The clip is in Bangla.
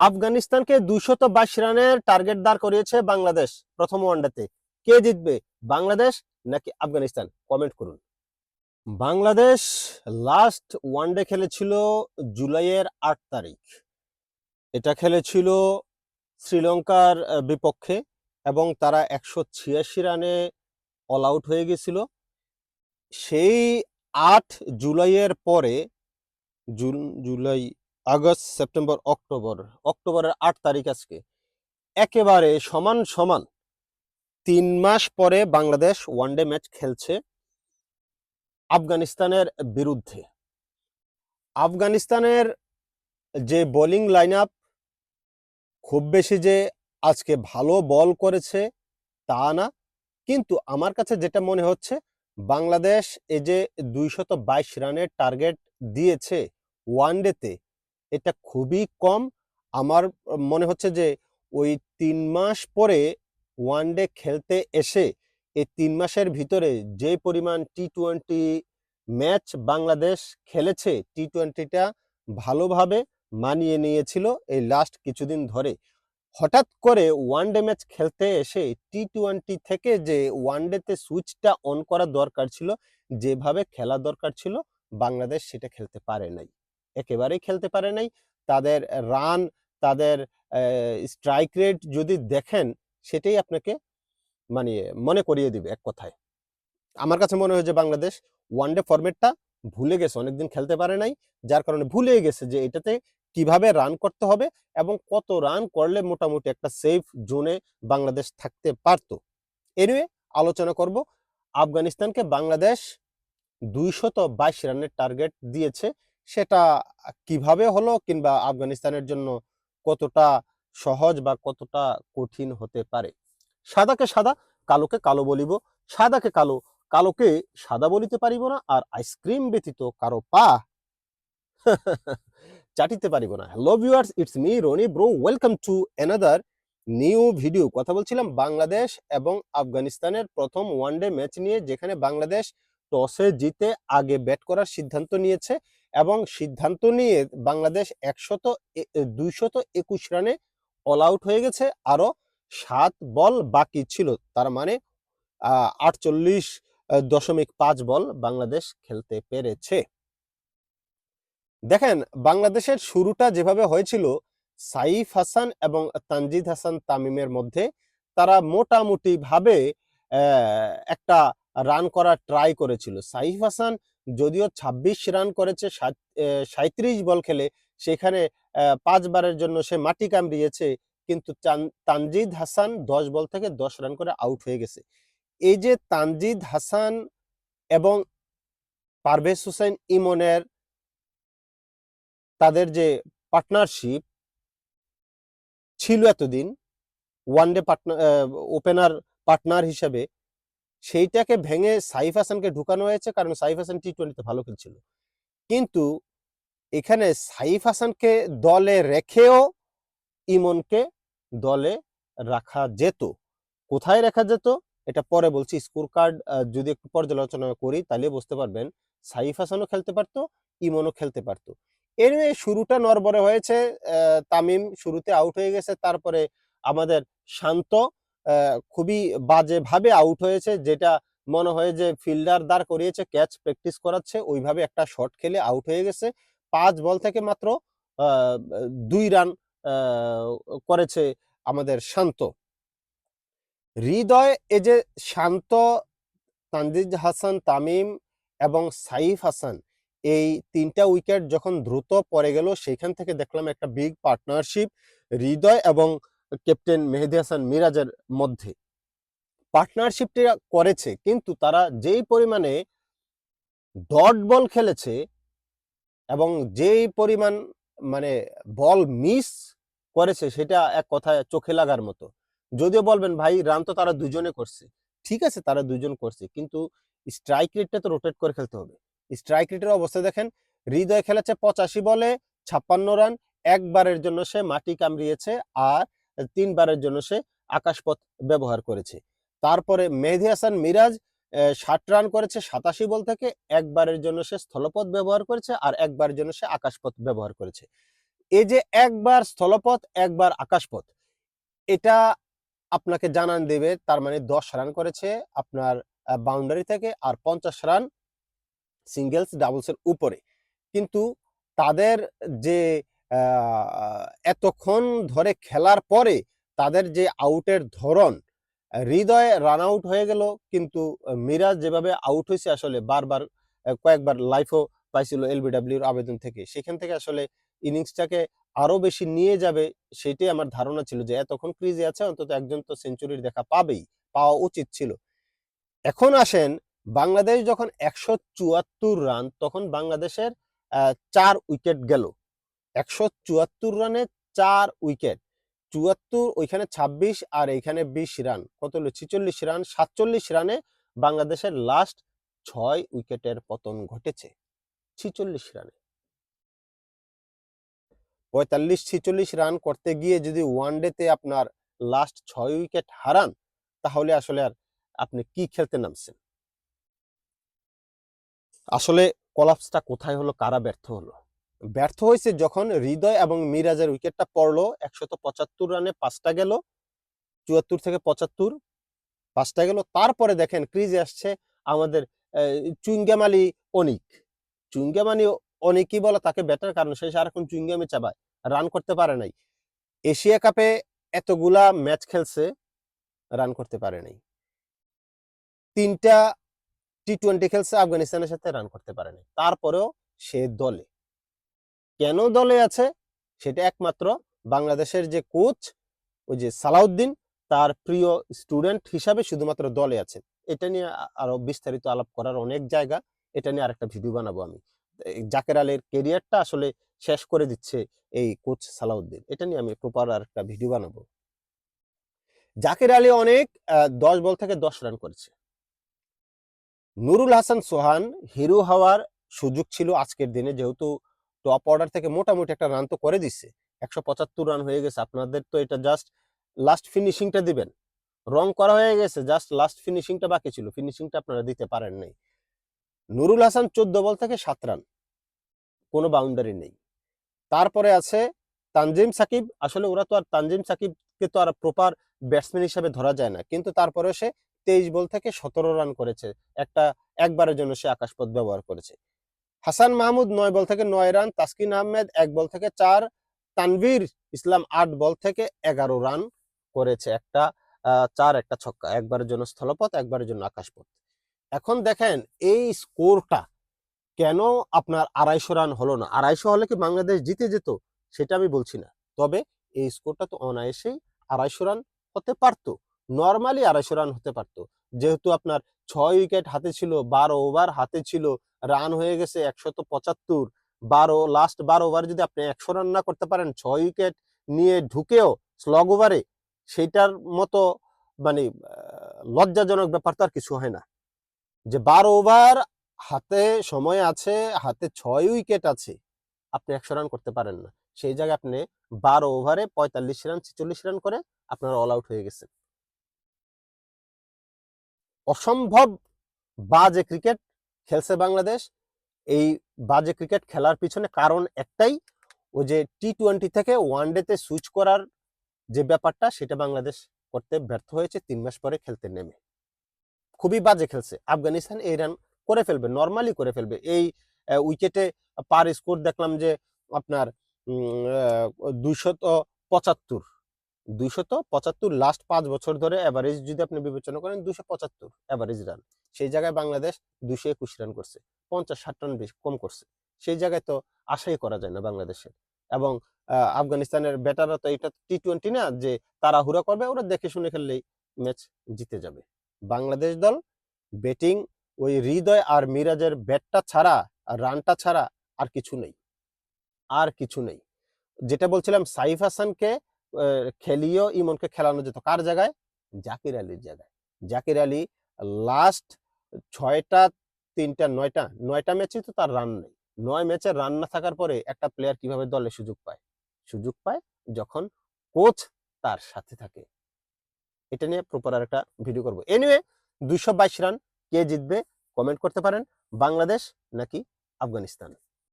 আফগানিস্তানকে দুইশত বাইশ রানের টার্গেট দাঁড় করিয়েছে বাংলাদেশ প্রথম ওয়ানডেতে। কে জিতবে, বাংলাদেশ নাকি আফগানিস্তান? কমেন্ট করুন। বাংলাদেশ লাস্ট ওয়ানডে খেলেছিল জুলাইয়ের আট তারিখ। এটা খেলেছিল শ্রীলঙ্কার বিপক্ষে এবং তারা একশো ছিয়াশি রানে অল আউট হয়ে গেছিল। সেই আট জুলাইয়ের পরে, June, July August, September, October. অক্টোবরের আট তারিখ আজকে। একেবারে সমান সমান তিন মাস পরে বাংলাদেশ ওয়ানডে ম্যাচ খেলছে আফগানিস্তানের বিরুদ্ধে। আফগানিস্তানের যে বোলিং লাইন আপ খুব বেশি যে আজকে ভালো বল করেছে তা না। কিন্তু আমার কাছে যেটা মনে হচ্ছে, বাংলাদেশ এই যে দুইশত রানের টার্গেট দিয়েছে ওয়ানডেতে এটা খুবই কম। আমার মনে হচ্ছে যে ওই তিন মাস পরে ওয়ান ডে খেলতে এসে এই তিন মাসের ভিতরে যে পরিমাণ টি টোয়েন্টি ম্যাচ বাংলাদেশ খেলেছে টি টোয়েন্টিটা ভালোভাবে মানিয়ে নিয়েছিল এই লাস্ট কিছুদিন ধরে। হঠাৎ করে ওয়ান ডে ম্যাচ খেলতে এসে টি টোয়েন্টি থেকে যে ওয়ান ডেতে সুইচটা অন করা দরকার ছিল, যেভাবে খেলা দরকার ছিল, বাংলাদেশ সেটা খেলতে পারে নাই। একেবারেই খেলতে পারে নাই। তাদের রান তাদের স্ট্রাইক রেট যদি দেখেন, সেটাই আপনাকে মানে মনে করিয়ে দিবে এক কথায়। আমার কাছে মনে হয় যে বাংলাদেশ ওয়ানডে ফরম্যাটটা ভুলে গেছে, অনেকদিন খেলতে পারে নাই, যার কারণে ভুলে গেছে যে এটাতে কীভাবে রান করতে হবে এবং কত রান করলে মোটামুটি একটা সেফ জোনে বাংলাদেশ থাকতে পারতো। এনিওয়ে আলোচনা করব। আফগানিস্তানকে বাংলাদেশ দুইশত বাইশ রানের টার্গেট দিয়েছে। সেটা কীভাবে হলো কিংবা আফগানিস্তানের জন্য কতটা সহজ বা কতটা কঠিন হতে পারে? সাদাকে সাদা, কালোকে কালো বলিব। সাদাকে কালো, কালোকে সাদা বলিতে পারিব না আর আইসক্রিম ব্যতীত কারও পা চাটিতে পারিব না। Hello viewers it's me Roni bro welcome to another new video কথা বলছিলাম বাংলাদেশ এবং আফগানিস্তানের প্রথম ওয়ানডে ম্যাচ নিয়ে, যেখানে বাংলাদেশ টসে জিতে আগে ব্যাট করার সিদ্ধান্ত নিয়েছে। এবং সিদ্ধান্ত নিয়ে বাংলাদেশ একশত দুইশত একুশ রানে অল আউট হয়ে গেছে। আরও সাত বল বাকি ছিল। তার মানে আটচল্লিশ দশমিক পাঁচ বল বাংলাদেশ খেলতে পেরেছে। দেখেন বাংলাদেশের শুরুটা যেভাবে হয়েছিল সাইফ হাসান এবং তানজিদ হাসান তামিমের মধ্যে তারা মোটামুটি ভাবে আহ, একটা রান করার ট্রাই করেছিল। সাইফ হাসান যদিও ২৬ রান করেছে সাঁত্রিশ বল খেলে, সেখানে পাঁচবারের জন্য সে মাটি কামড়িয়েছে, কিন্তু তানজিদ হাসান দশ বল থেকে দশ রান করে আউট হয়ে গেছে। এই যে তানজিদ হাসান এবং পারভেজ হোসেন ইমনের তাদের যে পার্টনারশিপ ছিল এতদিন, ওয়ানডে পার্টনার ওপেনার পার্টনার হিসেবে সেইটাকে ভেঙে সাইফ হাসানকে ঢুকানো হয়েছে, কারণ সাইফ হাসান টি টোয়েন্টিতে ভালো খেলছিল। কিন্তু এখানে সাইফ হাসানকে দলে রেখেও ইমনকে দলে রাখা যেত। কোথায় রাখা যেত? এটা পরে বলছি। স্কোর কার্ড যদি একটু পর্যালোচনা করি, তাহলে বুঝতে পারবেন। সাইফ হাসানও খেলতে পারতো, ইমনও খেলতে পারতো। এর শুরুটা নরবরে হয়েছে তামিম শুরুতে আউট হয়ে গেছে। তারপরে আমাদের শান্ত খুবই বাজেভাবে আউট হয়েছে, যেটা মনে হয় যে ফিল্ডার দাঁড় করিয়েছে ক্যাচ প্র্যাকটিস করাচ্ছে, ওইভাবে একটা শট খেলে আউট হয়ে গেছে। পাঁচ বল থেকে মাত্র দুই রান করেছে আমাদের শান্ত। হৃদয় এই যে শান্ত, তানজিজ হাসান, তামিম এবং সাইফ হাসান, এই তিনটা উইকেট যখন দ্রুত পড়ে গেল, সেখান থেকে দেখলাম একটা বিগ পার্টনারশিপ হৃদয় এবং ক্যাপ্টেন মেহেদি হাসান মিরাজের মধ্যে। পার্টনারশিপটা করেছে, কিন্তু তারা যেই পরিমাণে ডট বল খেলেছে এবং যেই পরিমাণ মানে বল মিস করেছে, সেটা এক কথায় চোখে লাগার মতো। যদিও বলবেন, ভাই, রান তো তারা দুজনে করছে। ঠিক আছে, তারা দুজন করছে, কিন্তু স্ট্রাইক রেটটা তো রোটেট করে খেলতে হবে। স্ট্রাইক রেটের অবস্থা দেখেন, হৃদয় খেলেছে পঁচাশি বলে ছাপ্পান্ন রান, একবারের জন্য সে মাটি কামড়িয়েছে, আর তিনবারের জন্য সে আকাশপথ ব্যবহার করেছে। তারপরে মেহেদি হাসান মিরাজ ষাট রান করেছে সাতাশি বল থেকে, একবারের জন্য সে স্থলপথ ব্যবহার করেছে আর একবারের জন্য সে আকাশপথ ব্যবহার করেছে। এই যে একবার স্থলপথ, একবার আকাশপথ, এটা আপনাকে জানান দেবে, তার মানে দশ রান করেছে আপনার বাউন্ডারি থেকে আর পঞ্চাশ রান সিঙ্গেলস ডাবলসের উপরে। কিন্তু তাদের যে এতক্ষণ ধরে খেলার পরে তাদের যে আউটের ধরন, হৃদয় রান আউট হয়ে গেল। কিন্তু মিরাজ যেভাবে আউট হয়েছে আসলে বারবার কয়েকবার লাইফও পাইছিল এলবিডব্লিউর আবেদন থেকে। সেখান থেকে আসলে ইনিংসটাকে আরও বেশি নিয়ে যাবে সেটাই আমার ধারণা ছিল যে এতক্ষণ ক্রিজে আছে, অন্তত একজন তো সেঞ্চুরির দেখা পাবেই, পাওয়া উচিত ছিল। এখন আসেন বাংলাদেশ যখন একশো চুয়াত্তর রান তখন বাংলাদেশের চার উইকেট গেল। একশো চুয়াত্তর রানে চার উইকেট। চুয়াত্তর, ওইখানে ছাব্বিশ আর এইখানে বিশ রান। কত হলো? ছিচল্লিশ রান, সাতচল্লিশ রানে বাংলাদেশের লাস্ট ছয় উইকেটের পতন ঘটেছে। ছিচল্লিশ রানে। পঁয়তাল্লিশ, ছিচল্লিশ রান করতে গিয়ে যদি ওয়ান ডেতে আপনার লাস্ট ছয় উইকেট হারান, তাহলে আসলে আর আপনি কি খেলতে নামছেন? আসলে কলাপসটা কোথায় হলো? কারা ব্যর্থ হলো? ব্যর্থ হয়েছে যখন হৃদয় এবং মিরাজের উইকেটটা পড়ল একশত পঁচাত্তর রানে পাঁচটা গেল, চুয়াত্তর থেকে পঁচাত্তর পাঁচটা গেল। তারপরে দেখেন ক্রিজে আসছে আমাদের chewing gum Ali Anik. Chewing gum Ali অনেকই বলে তাকে ব্যাটার, কারণ সে সারাক্ষণ চুইংগামে চাবায়, রান করতে পারে নাই। এশিয়া কাপে এতগুলা ম্যাচ খেলছে, রান করতে পারে নাই। তিনটা টি টোয়েন্টি খেলছে, আফগানিস্তানের সাথে রান করতে পারে নাই। তারপরেও সে দলে কেন দলে আছে? সেটা একমাত্র বাংলাদেশের যে কোচ, ওই যে সালাউদ্দিন, তার প্রিয় স্টুডেন্ট হিসাবে শুধুমাত্র দলে আছে। এটা নিয়ে আরও বিস্তারিত আলাপ করার অনেক জায়গা। এটা নিয়ে আরেকটা ভিডিও বানাবো আমি। জাকের আলীর কেরিয়ারটা আসলে শেষ করে দিচ্ছে এই কোচ সালাউদ্দিন। এটা নিয়ে আমি প্রপার আরেকটা ভিডিও বানাবো। জাকের আলী অনেক দশ বল থেকে দশ রান করেছে। নুরুল হাসান সোহান হিরো হওয়ার সুযোগ ছিল আজকের দিনে, যেহেতু টপ অর্ডার থেকে মোটামুটি একটা রান তো করে দিচ্ছে। একশো পঁচাত্তর রান হয়ে গেছে। আপনাদের তো এটা জাস্ট লাস্ট ফিনিশিংটা দিবেন। রং করা হয়ে গেছে জাস্ট লাস্ট ফিনিশিংটা বাকি ছিল। ফিনিশিংটা আপনারা দিতে পারেন নাই। নুরুল হাসান চোদ্দ বল থেকে সাত রান কোনো বাউন্ডারি নেই। তারপরে আছে তানজিম সাকিব। আসলে ওরা তো আর তানজিম সাকিবকে তো আর প্রপার ব্যাটসম্যান হিসাবে ধরা যায় না। কিন্তু তারপরে সে তেইশ বল থেকে সতেরো রান করেছে। একটা একবারের জন্য সে আকাশপথ ব্যবহার করেছে। হাসান মাহমুদ নয় বল থেকে নয় রান, তাসকিন আহমেদ এক বল থেকে চার, তানভীর ইসলাম আট বল থেকে এগারো রান করেছে একটা চার একটা ছক্কা, একবারের জন্য স্থলপথ, একবারের জন্য আকাশপথ। এখন দেখেন এই স্কোরটা কেন আপনার আড়াইশো রান হলো না? আড়াইশো হলে কি বাংলাদেশ জিতে যেত? সেটা আমি বলছি না। তবে এই স্কোরটা তো অনায়াসেই আড়াইশো রান হতে পারতো। নর্মালি আড়াইশো রান হতে পারতো। যেহেতু আপনার ছয় উইকেট হাতে ছিল, বারো ওভার হাতে ছিল রান হয়ে গেছে একশত পঁচাত্তর। বারো লাস্ট বারো ওভার যদি আপনি একশো রান না করতে পারেন, ছয় উইকেট নিয়ে ঢুকেও স্লগ ওভারে সেইটার মতো মানে লজ্জাজনক ব্যাপার তো আর কিছু হয় না। যে বারো ওভার হাতে সময় আছে, হাতে ছয় উইকেট আছে, আপনি একশো রান করতে পারেন না। সেই জায়গায় আপনি বারো ওভারে পঁয়তাল্লিশ রান, ছেচল্লিশ রান করে আপনার অল আউট হয়ে গেছে। অসম্ভব বাজে ক্রিকেট খেলছে বাংলাদেশ। এই বাজে ক্রিকেট খেলার পিছনে কারণ একটাই, ওই যে টি টোয়েন্টি থেকে ওয়ান ডেতে সুইচ করার যে ব্যাপারটা, সেটা বাংলাদেশ করতে ব্যর্থ হয়েছে, তিন মাস পরে খেলতে নেমে। খুবই বাজে খেলছে। আফগানিস্তান এই রান করে ফেলবে নর্মালি করে ফেলবে। এই উইকেটে পার স্কোর দেখলাম যে আপনার দুইশত পঁচাত্তর। দুইশত পঁচাত্তর লাস্ট পাঁচ বছর ধরে অ্যাভারেজ যদি আপনি বিবেচনা করেন দুশো পঁচাত্তর অ্যাভারেজ রান সেই জায়গায় বাংলাদেশ দুশো একুশ রান করছে, পঞ্চাশ ষাট রান বেশি কম করছে। সেই জায়গায় তো আশাই করা যায় না বাংলাদেশের। এবং আফগানিস্তানের ব্যাটাররা তো এটা টি টোয়েন্টি না, যে তারা হুরা করবে, ওরা দেখে শুনে খেললেই ম্যাচ জিতে যাবে। বাংলাদেশ দল ব্যাটিং ওই হৃদয় আর মিরাজের ব্যাটটা ছাড়া, আর রানটা ছাড়া আর কিছু নেই। আর কিছু নেই। যেটা বলছিলাম, সাইফ হাসানকে খেলিও ইমনকে খেলানো যেত। কার জায়গায়? জাকির আলীর জায়গায়। জাকির আলী লাস্ট ছয়টা, তিনটা, নয়টা নয়টা ম্যাচে তো তার রান নেই। নয় ম্যাচে রান না থাকার পরে একটা প্লেয়ার কীভাবে দলে সুযোগ পায়? সুযোগ পায় যখন কোচ তার সাথে থাকে। এটা নিয়ে প্রপার একটা ভিডিও করব। এনিওয়ে দুইশো বাইশ রান কে জিতবে? কমেন্ট করতে পারেন। বাংলাদেশ নাকি আফগানিস্তান?